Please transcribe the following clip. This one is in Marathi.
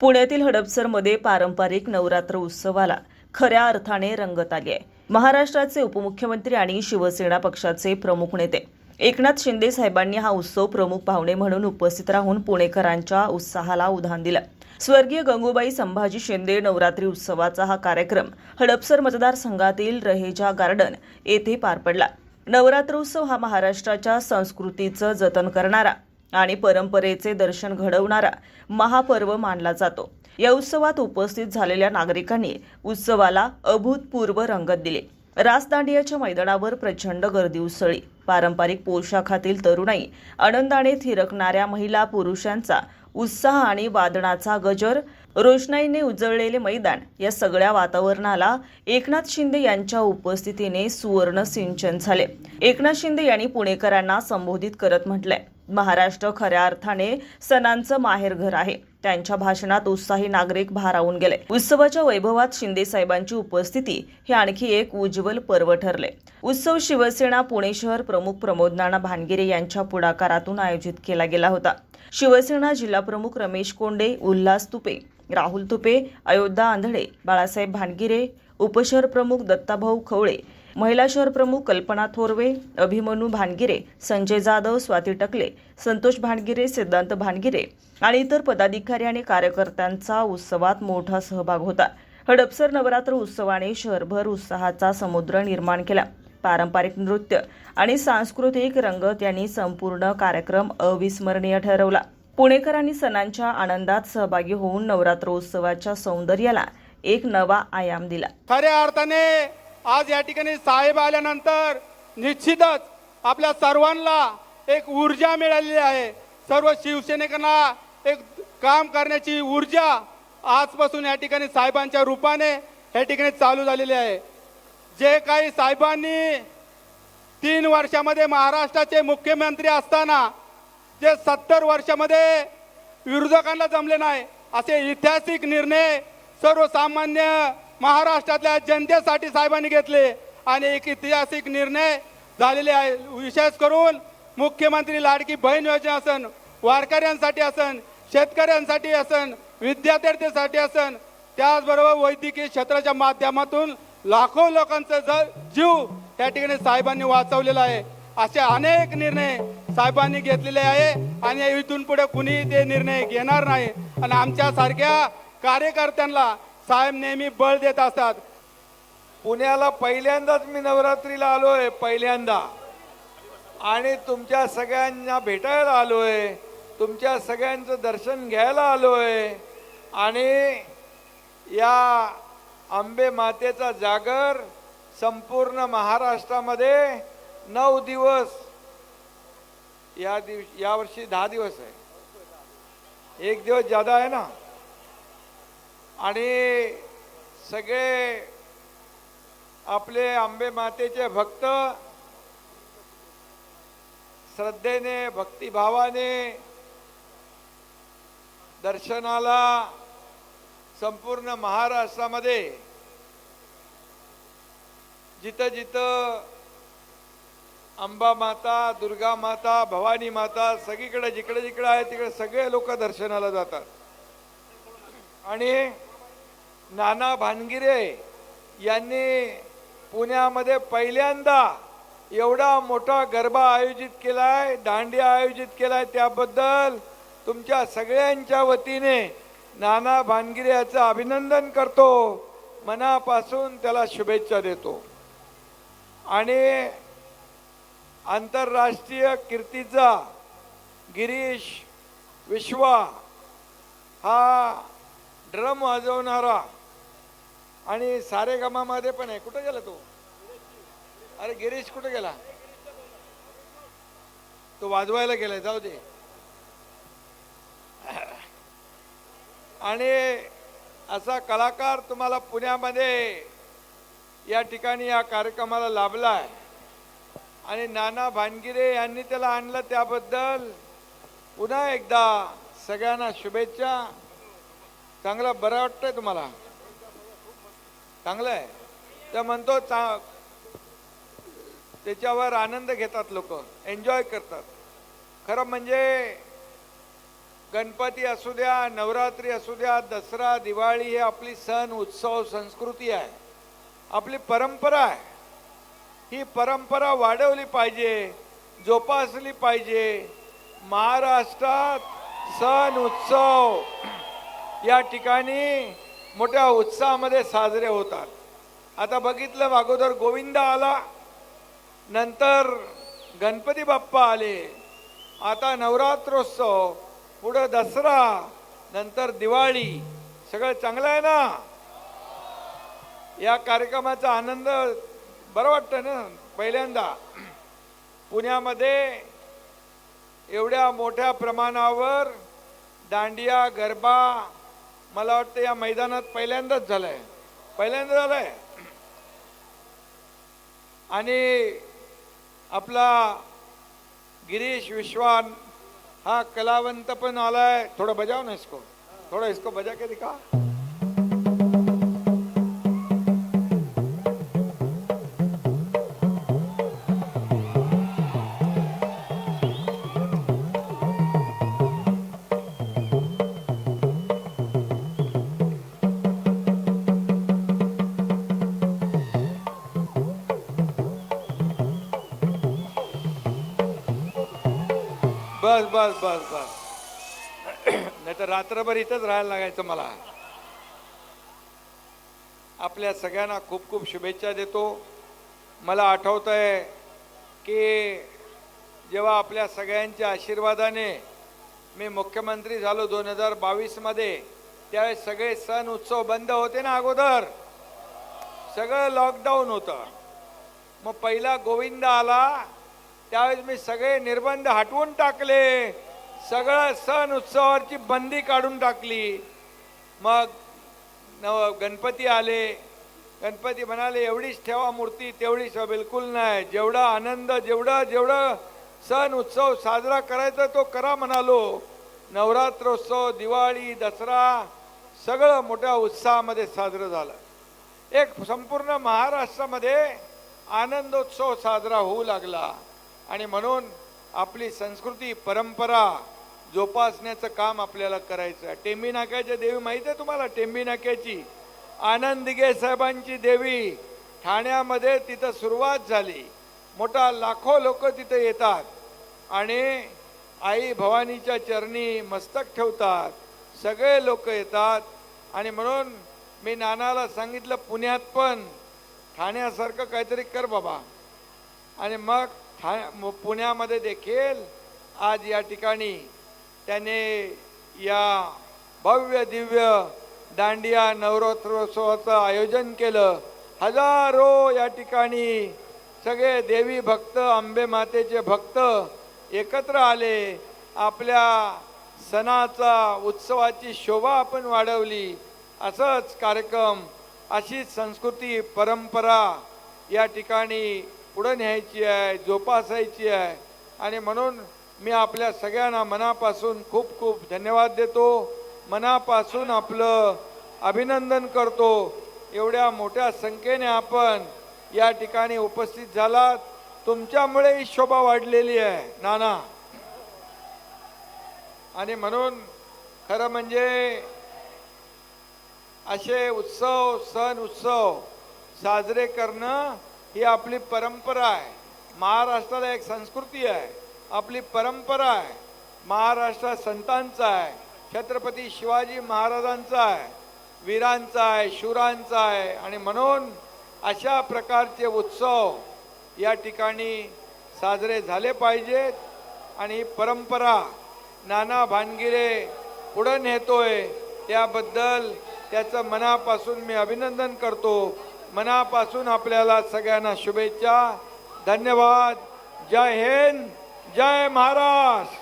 पुण्यातील हडपसरमध्ये पारंपरिक नवरात्र उत्सवाला खऱ्या अर्थाने रंगत आली आहे. महाराष्ट्राचे उपमुख्यमंत्री आणि शिवसेना पक्षाचे प्रमुख नेते. एकनाथ शिंदे साहेबांनी हा उत्सव प्रमुख पाहुणे म्हणून उपस्थित राहून पुणेकरांच्या उत्साहाला उधाण दिलं. स्वर्गीय गंगूबाई संभाजी शिंदे नवरात्री उत्सवाचा हा कार्यक्रम हडपसर मतदारसंघातील रहेजा गार्डन येथे पार पडला. नवरात्र उत्सव हा महाराष्ट्राच्या संस्कृतीचं जतन करणारा आणि परंपरेचे दर्शन घडवणारा महापर्व मानला जातो. या उत्सवात उपस्थित झालेल्या नागरिकांनी उत्सवाला अभूतपूर्व रंगत दिली. रासदांडियाच्या मैदानावर प्रचंड गर्दी उसळली. पारंपरिक पोशाखातील तरुणाई आनंदाने थिरकणाऱ्या महिला पुरुषांचा उत्साह आणि वादनाचा गजर रोषणाईने उजळलेले मैदान या सगळ्या वातावरणाला एकनाथ शिंदे यांच्या उपस्थितीने सुवर्ण सिंचन झाले. एकनाथ शिंदे यांनी पुणेकरांना संबोधित करत म्हटलंय महाराष्ट्र खऱ्या अर्थाने सणांचं माहेरघर आहे. त्यांच्या भाषणात उत्साही नागरिक भारावून गेले. उत्सवाच्या वैभवात शिंदे साहेबांची उपस्थिती हे आणखी एक उज्ज्वल पर्व ठरले उत्सव शिवसेना पुणे शहर प्रमुख प्रमोद नाना भानगिरे यांच्या पुढाकारातून आयोजित केला गेला होता. शिवसेना जिल्हाप्रमुख रमेश कोंडे उल्हास तुपे राहुल तुपे अयोध्या आंधळे बाळासाहेब भानगिरे उपशहर प्रमुख दत्ताभाऊ खवळे महिला शहर प्रमुख कल्पना थोरवे अभिमन्यू भानगिरे संजय जाधव स्वाती टकले संतोष भानगिरे सिद्धांत भानगिरे आणि इतर पदाधिकारी आणि कार्यकर्त्यांचा उत्सवात मोठा सहभाग होता. हडपसर नवरात्र उत्सवाने शहरभर उत्साहाचा समुद्र निर्माण केला. पारंपरिक नृत्य आणि सांस्कृतिक रंगत यांनी संपूर्ण कार्यक्रम अविस्मरणीय ठरवला. पुणेकरांनी सणांच्या आनंदात सहभागी होऊन नवरात्रोत्सवाच्या सौंदर्याला एक नवा आयाम दिला. खऱ्या अर्थाने आज या ठिकाणी साहेब आल्यानंतर निश्चितच आपल्या सर्वांना एक ऊर्जा मिळालेली आहे. सर्व शिवसेनिकांना एक काम करण्याची ऊर्जा आजपासून या ठिकाणी साहेबांच्या रूपाने या ठिकाणी चालू झालेली आहे. जे काही साहेबांनी तीन वर्षामध्ये महाराष्ट्राचे मुख्यमंत्री असताना जे सत्तर वर्षामध्ये विरोधकांना जमले नाही असे ऐतिहासिक निर्णय सर्वसामान्य महाराष्ट्रातल्या जनतेसाठी साहेबांनी घेतले आणि एक ऐतिहासिक निर्णय झालेले आहे. विशेष करून मुख्यमंत्री लाडकी बहीण योजना असन वारकऱ्यांसाठी असन शेतकऱ्यांसाठी असन विद्यार्थ्यांसाठी असन त्याचबरोबर वैद्यकीय क्षेत्राच्या माध्यमातून लाखो लोकांचा जीव त्या ठिकाणी साहेबांनी वाचवलेला आहे. असे अनेक निर्णय साहेबांनी घेतलेले आहे आणि इथून पुढे कुणी ते निर्णय घेणार नाही. आणि आमच्यासारख्या कार्यकर्त्यांना साहेब नेहमी बळ देत असतात. पुण्याला पहिल्यांदाच मी नवरात्रीला आलोय पहिल्यांदा. आणि तुमच्या सगळ्यांना भेटायला आलोय तुमच्या सगळ्यांचं दर्शन घ्यायला आलोय. आणि या आंबे मातेचा जागर संपूर्ण महाराष्ट्रामध्ये नऊ दिवस. या दिवशी यावर्षी दहा दिवस आहे. एक दिवस जादा आहे ना. आणि सगळे आपले आंबे मातेचे भक्त श्रद्धेने भक्तिभावाने दर्शनाला संपूर्ण महाराष्ट्रामध्ये जिथं जिथं अंबा माता दुर्गा माता भवानी माता सगळीकडे जिकडे जिकडे आहे तिकडे सगळे लोक दर्शनाला जातात. आणि नाना भानगिरे यांनी पुण्यामध्ये पहिल्यांदा एवढा मोठा गरबा आयोजित केलाय दांडिया आयोजित केलाय. त्याबद्दल तुमच्या सगळ्यांच्या वतीने नाना भानगिरे याचं अभिनंदन करतो. मनापासून त्याला शुभेच्छा देतो. आणि आंतरराष्ट्रीय कीर्तीचा गिरीश विश्वा हा ड्रम वाजवणारा आणि सारे गमामध्ये पण आहे. कुठं गेला तो? अरे गिरीश कुठं गेला? तो वाजवायला गेलाय जाऊ दे. आणि असा कलाकार तुम्हाला पुण्यामध्ये या ठिकाणी या कार्यक्रमाला लाभलाय. आणि नाना भानगिरे यांनी त्याला आणलं त्याबद्दल. पुन्हा एकदा सगळ्यांना शुभेच्छा. चांगलं बरं वाटतंय तुम्हाला? चांगलं आहे तर म्हणतो चा त्याच्यावर आनंद घेतात लोक. एन्जॉय करतात. खरं म्हणजे गणपती असू द्या नवरात्री असू द्या दसरा दिवाळी हे आपली सण उत्सव संस्कृती आहे. आपली परंपरा आहे. ही परंपरा वाढवली पाहिजे जोपासली पाहिजे. महाराष्ट्रात सण उत्सव या ठिकाणी मोठ्या उत्साहामध्ये साजरे होतात. आता बघितलं अगोदर गोविंद आला नंतर गणपती बाप्पा आले आता नवरात्रोत्सव पुढं दसरा नंतर दिवाळी सगळं चांगलं आहे ना? या कार्यक्रमाचा आनंद बरं वाटतं ना? पहिल्यांदा पुण्यामध्ये एवढ्या मोठ्या प्रमाणावर दांडिया गरबा मला वाटतं या मैदानात पहिल्यांदाच झालंय. पहिल्यांदा झालंय. आणि आपला गिरीश विश्वान हा कलावंत पण आलाय. थोडं बजाव ना इसको. थोडं इसको बजा के दिखा. बस बस बस बस. नाही तर रात्रभर इथंच राहायला लागायचं मला. आपल्या सगळ्यांना खूप खूप शुभेच्छा देतो. मला आठवत आहे की जेव्हा आपल्या सगळ्यांच्या आशीर्वादाने मी मुख्यमंत्री झालो दोन हजार बावीसमध्ये त्यावेळेस सगळे सण उत्सव बंद होते ना अगोदर. सगळं लॉकडाऊन होतं. मग पहिला गोविंद आला त्यावेळेस मी सगळे निर्बंध हटवून टाकले. सगळं सण उत्सवाची बंदी काढून टाकली. मग नव गणपती आले. गणपती म्हणाले एवढीच ठेवा मूर्ती तेवढीच बिलकुल नाही. जेवढा आनंद जेवढा जेवढं सण उत्सव साजरा करायचा तो करा म्हणालो. नवरात्रोत्सव दिवाळी दसरा सगळं मोठ्या उत्साहामध्ये साजरं झालं. एक संपूर्ण महाराष्ट्रामध्ये आनंदोत्सव साजरा होऊ लागला. आणि म्हणून आपली संस्कृती परंपरा जोपासण्याचं काम आपल्याला करायचं आहे. टेंबी नाक्याच्या देवी माहिती आहे तुम्हाला? टेंबी नाक्याची आनंद साहेबांची देवी ठाण्यामध्ये तिथं सुरुवात झाली. मोठा लाखो लोक तिथे येतात आणि आई भवानीच्या चरणी मस्तक ठेवतात. सगळे लोक येतात आणि म्हणून मी नानाला सांगितलं पुण्यात पण ठाण्यासारखं काहीतरी कर बाबा. आणि मग ठा म- पुण्यामध्ये देखील आज या ठिकाणी त्याने या भव्य दिव्य दांडिया नवरात्रोत्सवाचं आयोजन केलं. हजारो या ठिकाणी सगळे देवी भक्त अंबे मातेचे भक्त एकत्र आले. आपल्या सणाचा उत्सवाची शोभा आपण वाढवली. असंच कार्यक्रम अशीच संस्कृती परंपरा या ठिकाणी पुढं न्यायची आहे जोपासायची आहे. आणि म्हणून मी आपल्या सगळ्यांना मनापासून खूप खूप धन्यवाद देतो. मनापासून आपलं अभिनंदन करतो. एवढ्या मोठ्या संख्येने आपण या ठिकाणी उपस्थित झालात. तुमच्यामुळे ही शोभा वाढलेली आहे नाना. आणि म्हणून खरं म्हणजे असे उत्सव सण उत्सव साजरे करणं ही आपली परंपरा आहे. महाराष्ट्राला एक संस्कृती आहे. आपली परंपरा आहे. महाराष्ट्र संतांचा आहे. छत्रपती शिवाजी महाराजांचा आहे. वीरांचा आहे शूरांचा आहे आणि म्हणून अशा प्रकारचे उत्सव या ठिकाणी साजरे झाले पाहिजेत आणि ही परंपरा नाना भानगिरे पुढं नेतोय त्याबद्दल त्याचं मनापासून मी अभिनंदन करतो. मनापासून आपल्याला सगळ्यांना शुभेच्छा. धन्यवाद. जय हिंद. जय महाराष्ट्र.